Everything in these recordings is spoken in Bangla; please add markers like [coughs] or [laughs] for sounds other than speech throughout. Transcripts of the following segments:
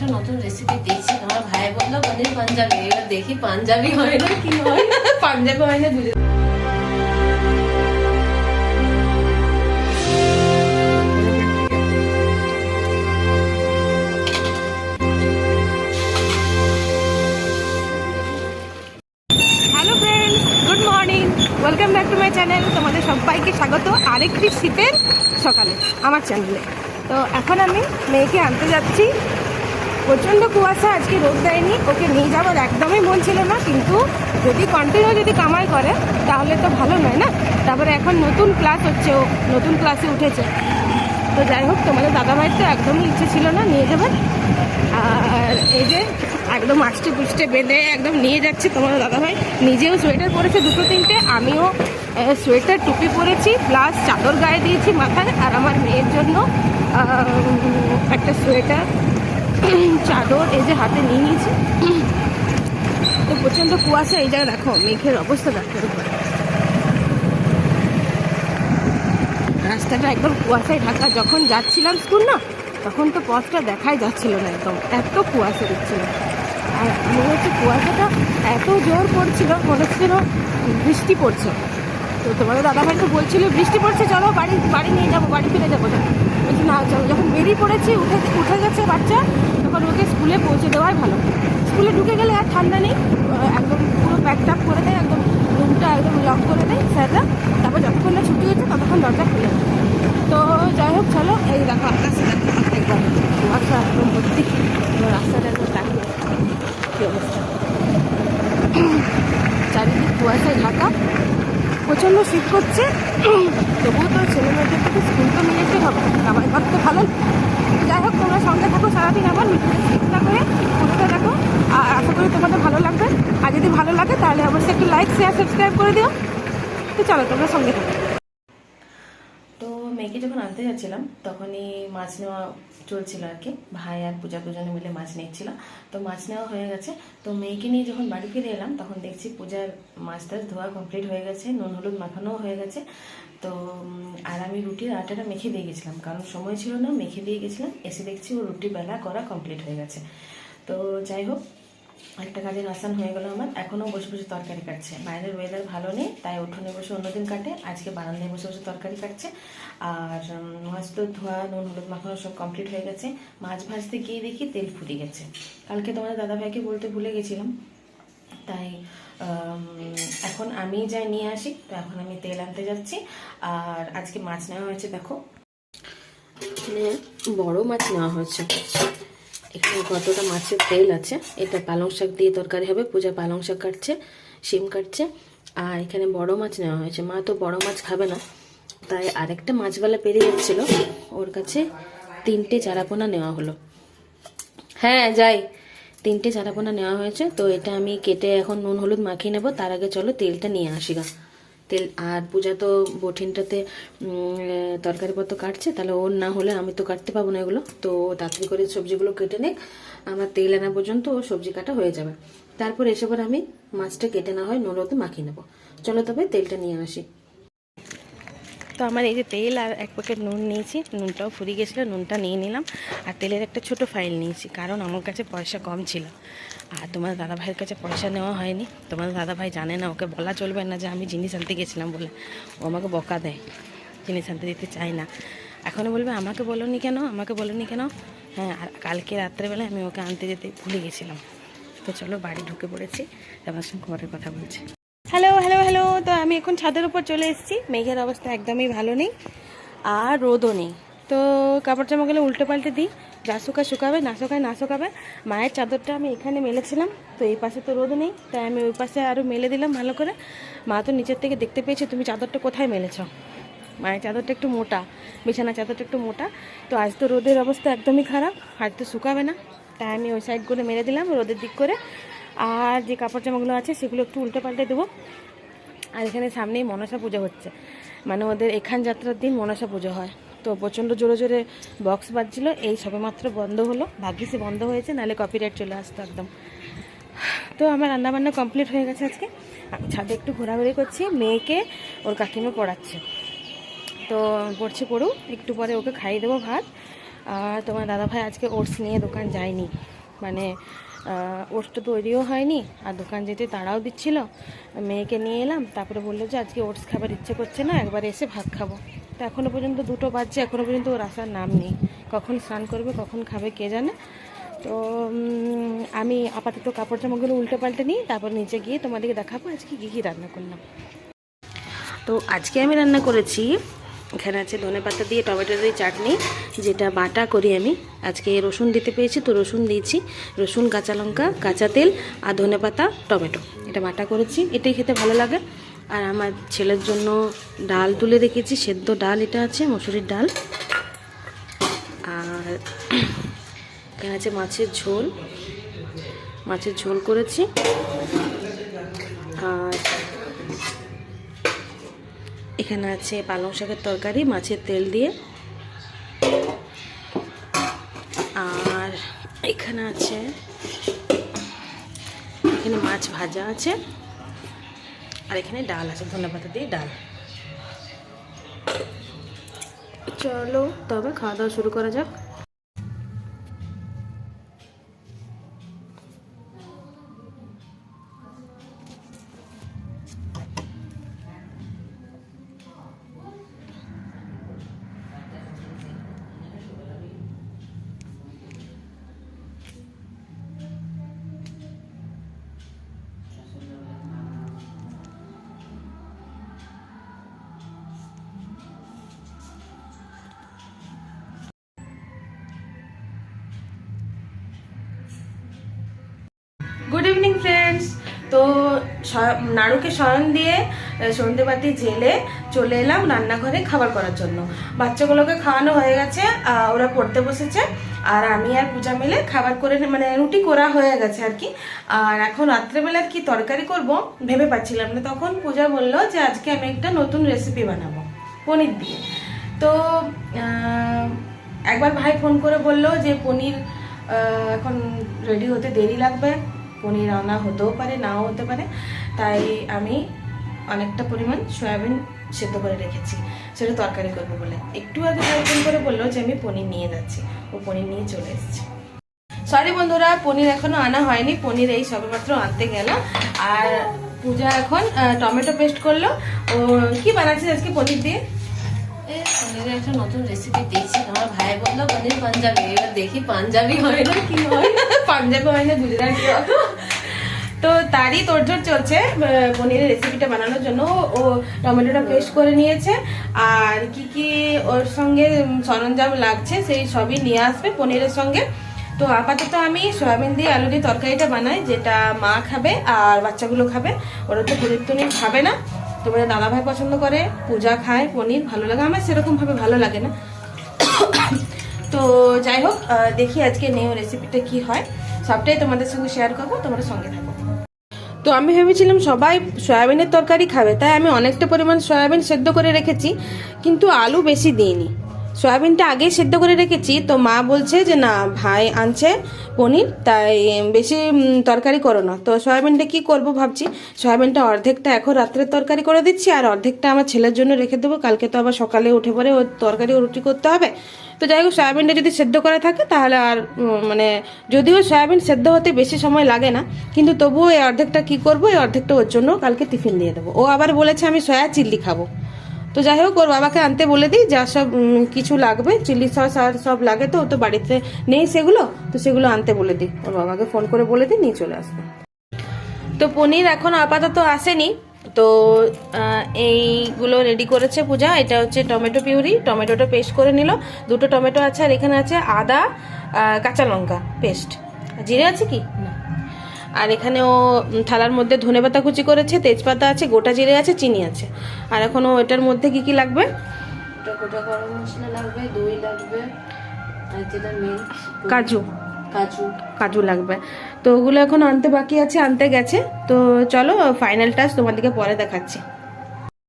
একটা নতুন রেসিপি দিয়েছি, আমার ভাই বলল, পনির পাঞ্জাবি। এবার দেখি পাঞ্জাবি হয় না কি হয়। [laughs] পাঞ্জাবি হয় না বুঝে welcome back to my channel তোমাদের সবাইকে স্বাগত আরেকটি শীতের সকালে, আমার চ্যানেলে তো এখন আমি মেয়েকে আনতে যাচ্ছি। প্রচণ্ড কুয়াশা, আজকে রোদ দেয়নি। ওকে নিয়ে যাওয়ার একদমই মন ছিল না, কিন্তু যদি কন্টিনিউ যদি কামাই করে, তাহলে তো ভালো নয় না? তারপরে এখন নতুন ক্লাস হচ্ছে ও, নতুন ক্লাসে উঠেছে। তো যাই হোক, তোমাদের দাদাভাইয়ের তো একদমই ইচ্ছে ছিল না, নিয়ে যাবেন আর এই যে একদম আষ্টে পুষ্টে বেঁধে একদম নিয়ে যাচ্ছে তোমার দাদাভাই। নিজেও সোয়েটার পরেছে দুটো তিনটে, আমিও সোয়েটার টুপি পরেছি প্লাস চাদর গায়ে দিয়েছি মাথায়। আর আমার মেয়ের জন্য একটা সোয়েটার চাদর এই যে হাতে নিয়ে নিয়েছি। তো প্রচণ্ড কুয়াশা, এই জায়গায় দেখো, মেঘের অবস্থা দেখো। রাস্তাটা একদম কুয়াশায় ঢাকা। যখন যাচ্ছিলাম স্কুল না, তখন তো পথটা দেখাই যাচ্ছিল না একদম। এত কুয়াশা দিচ্ছিল আর মনে হচ্ছে কুয়াশাটা এত জোর পড়ছিল, মনে হচ্ছিল বৃষ্টি পড়ছে। তো তোমাদের দাদাভাই তো বলছিল, বৃষ্টি পড়ছে, চলো বাড়ি বাড়ি নিয়ে যাব, বাড়ি ফিরে যাব। বলছি, না, চলো। যখন বেরিয়ে পড়েছি, উঠে উঠে গেছে বাচ্চা, তখন ওকে স্কুলে পৌঁছে দেওয়াই ভালো। স্কুলে ঢুকে গেলে আর ঠান্ডা নেই একদম পুরো প্যাক ট্যাক করে দেয়, একদম রুমটা একদম লক করে দেয় স্যাররা। তারপর যতক্ষণ না ছুটি হচ্ছে, ততক্ষণ দরজা খুলে তো যাই হোক, চলো, এই দেখো আকাশে দেখো কুয়াশা একদম ভর্তি। রাস্তাটা একদম তাকিয়ে কী অবস্থা। চারিদিক কুয়াশায় ঢাকা প্রচণ্ড শীত করছে। তবুও তো ছেলে মেয়েদের থেকে স্কুল তো নিয়ে যেতে হবে। আমার ঘর তো ভালো যাই হোক, তোমরা সঙ্গে থাকো, সারাদিন আমার চিন্তা করে ফোনটা দেখো। আর আশা করি তোমাদের ভালো লাগবে। আর যদি ভালো লাগে, তাহলে অবশ্যই একটু লাইক শেয়ার সাবস্ক্রাইব করে দিও। তো চলো, তোমরা সঙ্গে থাকো। আনতে যাচ্ছিলাম। তখনই মাছ নেওয়া চলছিল আর কি। ভাই আর পূজা দুজনে মিলে মাছ নিচ্ছিল। তো মাছ নেওয়া হয়ে গেছে। তো মেয়েকে নিয়ে যখন বাড়ি ফিরে এলাম, তখন দেখছি পূজার মাছ টাছ ধোয়া কমপ্লিট হয়ে গেছে, নুন হলুদ মাখানোও হয়ে গেছে। তো আর আমি রুটির আটাটা মেখে দিয়ে গেছিলাম। কারণ সময় ছিল না, মেখে দিয়ে গেছিলাম। এসে দেখছি ও রুটি বেলা করা কমপ্লিট হয়ে গেছে। তো যাই হোক একটা কাজের আসান হয়ে গেল আমার। এখনও বসে বসে তরকারি কাটছে। বাইরের ওয়েদার ভালো নেই, তাই উঠোনে বসে অন্যদিন কাটে। আজকে বারান্দায় বসে বসে তরকারি কাটছে। আর মাছ তো ধোয়া, নুন, হলুদ মাখানো সব কমপ্লিট হয়ে গেছে। মাছ ভাজতে গিয়ে দেখি তেল ফুটে গেছে। কালকে তোমাদের দাদাভাইকে বলতে ভুলে গেছিলাম। তাই এখন আমি যাই নিয়ে আসি। তো এখন আমি তেল আনতে যাচ্ছি। আর আজকে মাছ নেওয়া হয়েছে, দেখো। বড় মাছ নেওয়া হয়েছে। এখানে কতটা মাছের তেল আছে, এটা পালং শাক দিয়ে তরকারি হবে, পূজা পালং শাক কাটছে, শিম কাটছে, আর এখানে বড় মাছ নেওয়া হয়েছে। মা তো বড় মাছ খাবে না, তাই আরেকটা মাছওয়ালা পেরিয়ে যাচ্ছিল, ওর কাছে তিনটে চারাপোনা নেওয়া হলো। হ্যাঁ যাই, তিনটে চারাপোনা নেওয়া হয়েছে, তো এটা আমি কেটে এখন নুন, হলুদ মাখিয়ে নেব, তার আগে চলো তেলটা নিয়ে আসি গা। তেল আর পূজা তো বঠিনটাতে তরকারিপত্র কাটছে, তাহলে ওর না হলে আমি তো কাটতে পাবো না এগুলো। তো তাড়াতাড়ি করে সবজিগুলো কেটে নে আমার তেল আনা পর্যন্ত ও সবজি কাটা হয়ে যাবে। তারপর এসে পর আমি মাছটা কেটে না হয়, নুন মাখিয়ে নেব। চলো তবে তেলটা নিয়ে আসি। তো আমার এই যে তেল আর এক প্যাকেট নুন নিয়েছি, নুনটাও ফুরিয়ে গেছিল, নুনটা নিয়ে নিলাম। আর তেলের একটা ছোট ফাইল নিয়েছি, কারণ আমার কাছে পয়সা কম ছিল। আর তোমার দাদা ভাইয়ের কাছে পয়সা নেওয়া হয়নি। তোমার দাদা ভাই জানে না, ওকে বলা চলবে না যে আমি জিনিস আনতে গেছিলাম বলে। ও আমাকে বকা দেয়, জিনিস আনতে দিতে চায় না। এখনও বলবে, আমাকে বলোনি কেন? আমাকে বলোনি কেন? হ্যাঁ আর কালকে রাত্রেবেলায় আমি ওকে আনতে যেতে ভুলে গেছিলাম। তো চলো বাড়ি ঢুকে পড়েছি আমার সঙ্গে কথা বলছি। হ্যালো হ্যালো তো আমি এখন ছাদের উপর চলে এসেছি। মেঘের অবস্থা একদমই ভালো নেই আর রোদও নেই। তো কাপড় জামাগুলো উল্টে পাল্টে দিই। যা শুকা শুকাবে, না শুকায়, না শুকাবে। মায়ের চাদরটা আমি এখানে মেলেছিলাম, তো এই পাশে তো রোদ নেই, তাই আমি ওই পাশে আরও মেলে দিলাম ভালো করে। মা তো নিচের থেকে দেখতে পেয়েছে, তুমি চাদরটা কোথায় মেলেছ? মায়ের চাদরটা একটু মোটা বিছানা চাদরটা একটু মোটা। তো আজ তো রোদের অবস্থা একদমই খারাপ আজ তো শুকাবে না, তাই আমি ওই সাইড করে মেরে দিলাম রোদের দিক করে। আর যে কাপড় জামাগুলো আছে, সেগুলো একটু উল্টে পাল্টে দেবো। আর এখানে সামনেই মনসা পুজো হচ্ছে। মানে ওদের এখান যাত্রার দিন মনসা পুজো হয়। তো প্রচণ্ড জোরে জোরে বক্স বাজছিল। এই সবেমাত্র বন্ধ হলো। ভাগ্যিসে বন্ধ হয়েছে, নাহলে কপিরাইট চলে আসতো একদম। তো আমার রান্নাবান্না কমপ্লিট হয়ে গেছে আজকে। আমি ছাদে একটু ঘোরাঘুরি করছি। মেয়েকে ওর কাকিমা পড়াচ্ছে। তো পড়ছে পড়ুক, একটু পরে ওকে খাইয়ে দেবো ভাত। আর তোমার দাদাভাই আজকে ওটস নিয়ে দোকান যায়নি। মানে ওটস তো তৈরিও হয়নি, আর দোকান যেতে তাড়াও দিচ্ছিল। মেয়েকে নিয়ে এলাম, তারপরে বলল যে আজকে ওটস খাবার ইচ্ছে করছে না, একবার এসে ভাত খাব। তো এখনও পর্যন্ত দুটো বাজছে এখনও পর্যন্ত ওর আসার নাম নেই। কখন স্নান করবে, কখন খাবে, কে জানে? তো আমি আপাতত কাপড় জামাগুলো উল্টে পাল্টে নিই তারপর নিচে গিয়ে তোমাদেরকে দেখাবো আজকে কী কী রান্না করলাম। তো আজকে আমি রান্না করেছি এখানে আছে ধনে পাতা দিয়ে, টমেটো দিয়ে চাটনি, যেটা বাটা করি আমি। আজকে রসুন দিতে পেয়েছি তো রসুন দিয়েছি। রসুন, কাঁচা লঙ্কা, কাঁচা তেল আর ধনে পাতা, টমেটো। এটা বাটা করেছি, এটাই খেতে ভালো লাগে। আর আমার ছেলের জন্য ডাল তুলে রেখেছি, সেদ্ধ ডাল এটা আছে, মসুরির ডাল। আর এখানে আছে মাছের ঝোল। মাছের ঝোল করেছি। আর এখানে আছে পালং শাকের তরকারি, মাছের তেল দিয়ে। আর এখানে আছে, এখানে মাছ ভাজা আছে, আর এখানে ডাল আছে ধনে পাতা দিয়ে ডাল। চলো, তবে খাওয়া দাওয়া শুরু করা যাক। তো নাড়ুকে শয়ন দিয়ে সন্ধেবাতি জেলে চলে এলাম রান্নাঘরে খাবার করার জন্য। বাচ্চাগুলোকে খাওয়ানো হয়ে গেছে ওরা পড়তে বসেছে, আর আমি আর পূজা মিলে খাবার করে মানে রুটি করা হয়ে গেছে আর কি। আর এখন রাত্রেবেলা কি তরকারি করব ভেবে পাচ্ছিলাম না। তখন পূজা বলল যে, আজকে আমি একটা নতুন রেসিপি বানাবো, পনির দিয়ে। তো একবার ভাই ফোন করে বলল যে, পনির এখন রেডি হতে দেরি লাগবে। পনির আনা হতেও পারে, নাও হতে পারে। তাই আমি অনেকটা পরিমাণ সয়াবিন সেদ্ধ করে রেখেছি, সেটা তরকারি করব বলে। একটু আগে ফোন করে বলল যে আমি পনির নিয়ে যাচ্ছি, ও পনির নিয়ে চলে এসেছি। সরি বন্ধুরা, পনির এখনও আনা হয়নি, পনির এই সবেমাত্র আনতে গেল। আর পূজা এখন টমেটো পেস্ট করল। ও কি বানাচ্ছিস আজকে পনির দিয়ে? পনিরের একটা নতুন রেসিপি দিয়েছি আমার ভাই বলল, পনির পাঞ্জাবি। এবার দেখি পাঞ্জাবি হয় না কি হয়। পাঞ্জাবি হয় না গুজরাটি তো তারই তোড়জোড় চলছে পনিরের রেসিপিটা বানানোর জন্য। ও টমেটোটা পেস্ট করে নিয়েছে। আর কি কি ওর সঙ্গে সরঞ্জাম লাগছে, সেই সবই নিয়ে আসবে পনিরের সঙ্গে। তো আপাতত আমি সয়াবিন দিয়ে আলু দিয়ে তরকারিটা বানাই, যেটা মা খাবে আর বাচ্চাগুলো খাবে। ওরা তো পনির টনির খাবে না। তোমাদের দাদা ভাই পছন্দ করে, পূজা খায়, পনির, ভালো লাগে। আমার সেরকম ভাবে ভালো লাগে না। [coughs] তো যাই হোক দেখি আজকে নিউ রেসিপিটা কি হয়। সবটাই তোমাদের সঙ্গে শেয়ার করব তোমাদের সঙ্গে থাকো। তো আমি ভেবেছিলাম সবাই সয়াবিনের তরকারি খাবে, তাই আমি অনেকটা পরিমাণ সয়াবিন সেদ্ধ করে রেখেছি, কিন্তু আলু বেশি দিইনি। সয়াবিনটা আগেই সেদ্ধ করে রেখেছি। তো মা বলছে যে, না, ভাই আনছে পনির, তাই বেশি তরকারি করো না। তো সয়াবিনটা কি করব ভাবছি, সয়াবিনটা অর্ধেকটা এখন রাত্রের তরকারি করে দিচ্ছি, আর অর্ধেকটা আমার ছেলের জন্য রেখে দেবো। কালকে তো আবার সকালে উঠে পরে ওর তরকারি ও রুটি করতে হবে। তো যাই হোক, সয়াবিনটা যদি সেদ্ধ করা থাকে, তাহলে আর মানে যদিও সয়াবিন সেদ্ধ হতে বেশি সময় লাগে না, কিন্তু তবুও এই অর্ধেকটা কি করব, এই অর্ধেকটা ওর জন্য কালকে টিফিন দিয়ে দেবো। ও আবার বলেছে, আমি সয়া চিল্লি খাব। তো যাই হোক ওর বাবাকে আনতে বলে দিই, যা সব কিছু লাগবে, চিলি সস আর সব লাগে তো তো বাড়িতে নেই সেগুলো, তো সেগুলো আনতে বলে দিই। ওর বাবাকে ফোন করে বলে দিই, নিয়ে চলে আসবে। তো পনির এখন আপাতত আসেনি, তো এইগুলো রেডি করেছে পূজা, এটা হচ্ছে টমেটো পিউরি, টমেটোটা পেস্ট করে নিল। দুটো টমেটো আছে আর এখানে আছে আদা কাঁচা লঙ্কা পেস্ট জিরে আছে কি? না। আর এখানে ও থালার মধ্যে ধনে পাতা কুচি করেছে তেজপাতা আছে গোটা জিরে আছে চিনি আছে। আর এখন ও এটার মধ্যে কি কি লাগবে? গোটা গরম মশলা লাগবে দই লাগবে আর যেটা মেন কাজু। কাজু। কাজু লাগবে। তো ওগুলো এখন আনতে বাকি আছে আনতে গেছে। তো চলো ফাইনাল টাচ তোমাদেরকে পরে দেখাচ্ছি।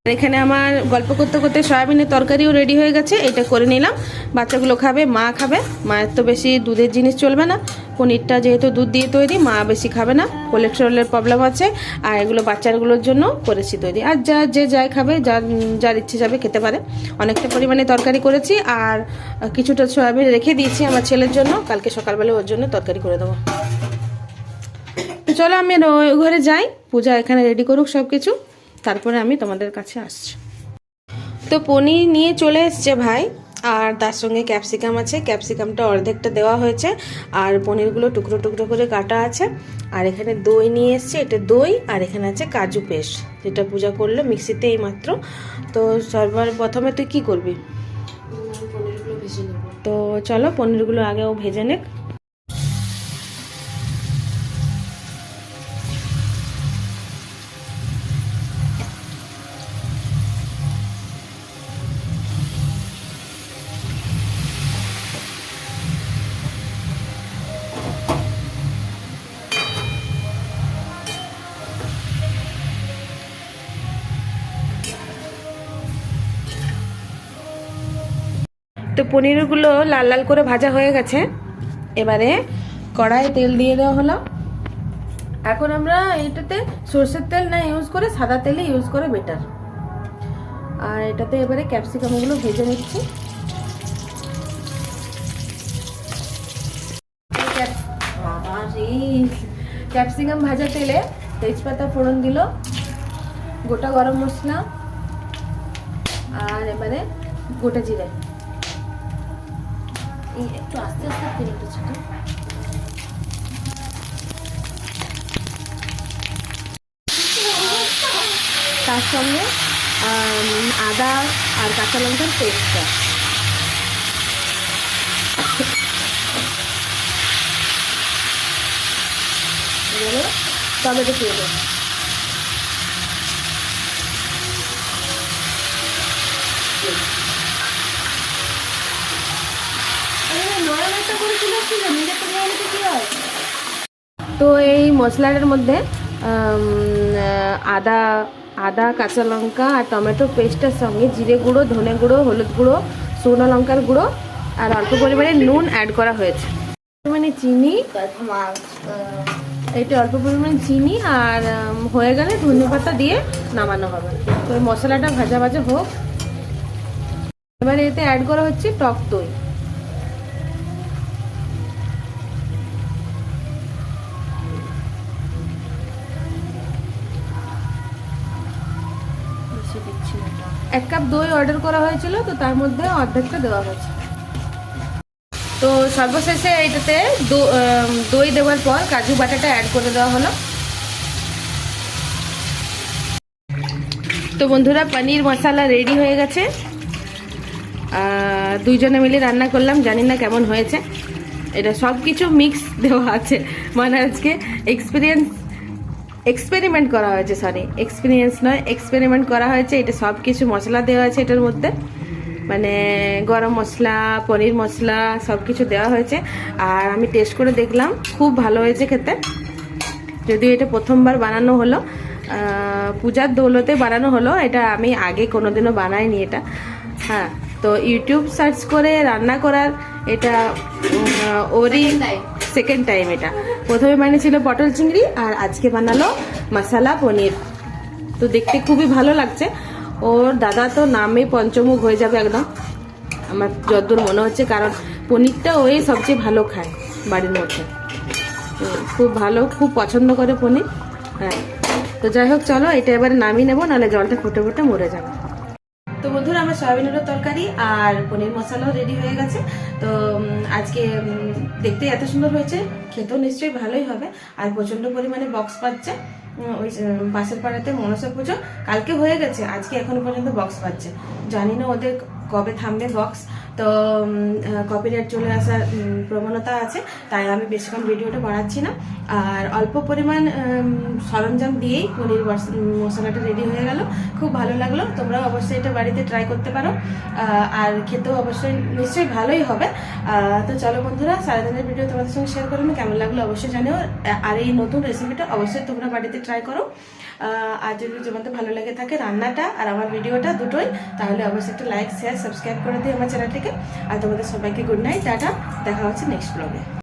এখানে আমার গল্প করতে করতে সয়াবিনের তরকারিও রেডি হয়ে গেছে, এটা করে নিলাম। বাচ্চাগুলো খাবে, মা খাবে। মায়ের তো বেশি দুধের জিনিস চলবে না। পনিরটা যেহেতু দুধ দিয়ে তৈরি, মা বেশি খাবে না। কোলেস্ট্রলের প্রবলেম আছে, আর এগুলো বাচ্চাগুলোর জন্য করেছি তৈরি। আর যা, যে যাই খাবে যার যার ইচ্ছে যাবে খেতে পারে। অনেকটা পরিমাণে তরকারি করেছি, আর কিছুটা সয়াবিন রেখে দিয়েছি আমার ছেলের জন্য। কালকে সকালবেলা ওর জন্য তরকারি করে দেবো। চলো আমি ঘরে যাই। পূজা এখানে রেডি করুক সব কিছু তারপরে আমি তোমাদের কাছে আসছি। তো পনির নিয়ে চলে এসছে ভাই আর তার সঙ্গে ক্যাপসিকাম আছে। ক্যাপসিকামটা অর্ধেকটা দেওয়া হয়েছে আর পনিরগুলো টুকরো টুকরো করে কাটা আছে। আর এখানে দই নিয়ে এসছে এটা দই আর এখানে আছে কাজু পেস্ট যেটা পূজা করল মিক্সিতে এই মাত্র তো সর্বার প্রথমে তুই কি করবি? তো চলো পনিরগুলো আগেও ভেজে নেক। পনিরগুলো লাল লাল করে ভাজা হয়ে গেছে। এবারে কড়াই তেল দিয়ে দেওয়া হলো। এখন আমরা এটাতে সর্ষের তেল না ইউজ করে সাদা তেলে ইউজ করে বেটার আর এটাতে এবারে ক্যাপসিকামগুলো ভেজে নিচ্ছি। ক্যাপসিকাম ভাজা তেলে তেজপাতা ফোড়ন দিল, গোটা গরম মশলা, আর এবারে গোটা জিরে। একটু আস্তে আস্তে তার সঙ্গে আদা আর কাঁচা লঙ্কার পেস্টটা টমেটো দিয়ে দেবো। তো এই মশলাটার মধ্যে আদা আদা, কাঁচা লঙ্কা আর টমেটো পেস্টের সঙ্গে জিরে গুঁড়ো, ধনে গুঁড়ো, হলুদ গুঁড়ো, শুকনো লঙ্কার গুঁড়ো আর অল্প পরিমাণে নুন অ্যাড করা হয়েছে। পরিমাণে চিনি এটা অল্প পরিমাণে চিনি আর হয়ে গেলে ধনে পাতা দিয়ে নামানো হবে। তো মশলাটা ভাজা ভাজা হোক। এবারে এতে অ্যাড করা হচ্ছে টক দই। এক কাপ দই অর্ডার করা হয়েছিল, তো তার মধ্যে অর্ধেকটা দেওয়া হয়েছে। তো সর্বশেষে এইটাতে দই দেওয়ার পর কাজু বাটাটা অ্যাড করে দেওয়া হলো। তো বন্ধুরা, পনির মশলা রেডি হয়ে গেছে। দুইজনে মিলে রান্না করলাম, জানি না কেমন হয়েছে। এটা সব কিছু মিক্স দেওয়া আছে। মানে আজকে এক্সপিরিয়েন্স এক্সপেরিমেন্ট করা হয়েছে সরি এক্সপিরিয়েন্স নয় এক্সপেরিমেন্ট করা হয়েছে। এটা সব কিছু মশলা দেওয়া আছে এটার মধ্যে। মানে গরম মশলা পনির মশলা সব কিছু দেওয়া হয়েছে। আর আমি টেস্ট করে দেখলাম খুব ভালো হয়েছে খেতে। যদিও এটা প্রথমবার বানানো হলো পূজার দৌলতে বানানো হলো এটা আমি আগে কোনোদিনও বানাইনি এটা। হ্যাঁ তো ইউটিউব সার্চ করে রান্না করার এটা ওরই সেকেন্ড টাইম এটা। প্রথমে বানিয়েছিল পটল চিংড়ি আর আজকে বানালো মশালা পনির। তো দেখতে খুবই ভালো লাগছে। ওর দাদা তো নামে পঞ্চমুখ হয়ে যাবে একদম। আমার যতদূর মনে হচ্ছে কারণ পনিরটা ওই সবচেয়ে ভালো খায় বাড়ির মধ্যে। খুব ভালো, খুব পছন্দ করে পনির। হ্যাঁ তো যাই হোক, চলো এটা এবারে নামিয়ে নেব, নাহলে জলটা ফুটে ফুটে মরে যাবে। তো বন্ধুরা, আমার সয়াবিনের তরকারি আর পনির মশলাও রেডি হয়ে গেছে। তো আজকে দেখতে এত সুন্দর হয়েছে, খেতেও নিশ্চয়ই ভালোই হবে। আর প্রচণ্ড পরিমাণে বক্স পাচ্ছে ওই পাশের পাড়াতে মনসা পুজো কালকে হয়ে গেছে, আজকে এখনও পর্যন্ত বক্স পাচ্ছে জানি না ওদের কবে থামবে বক্স? তো কপিরাইট চলে আসার প্রবণতা আছে, তাই আমি বেশিক্ষণ ভিডিওটা বাড়াচ্ছি না। আর অল্প পরিমাণ সরঞ্জাম দিয়েই পনির মশলাটা রেডি হয়ে গেল। খুব ভালো লাগল তোমরা অবশ্যই এটা বাড়িতে ট্রাই করতে পারো। আর খেতেও অবশ্যই, নিশ্চয়ই ভালোই হবে। তো চলো বন্ধুরা, সারাদিনের ভিডিও তোমাদের সঙ্গে শেয়ার করলাম। কেমন লাগল অবশ্যই জানিও। আর এই নতুন রেসিপিটা অবশ্যই তোমরা বাড়িতে ট্রাই করো। আর যদি তোমাদের ভালো লেগে থাকে রান্নাটা আর আমার ভিডিওটা দুটোই, তাহলে অবশ্যই একটু লাইক শেয়ার সাবস্ক্রাইব করে দিই আমার চ্যানেলটিকে আর তোমাদের সবাইকে গুড নাইট টাটা। দেখা হচ্ছে নেক্সট ব্লগে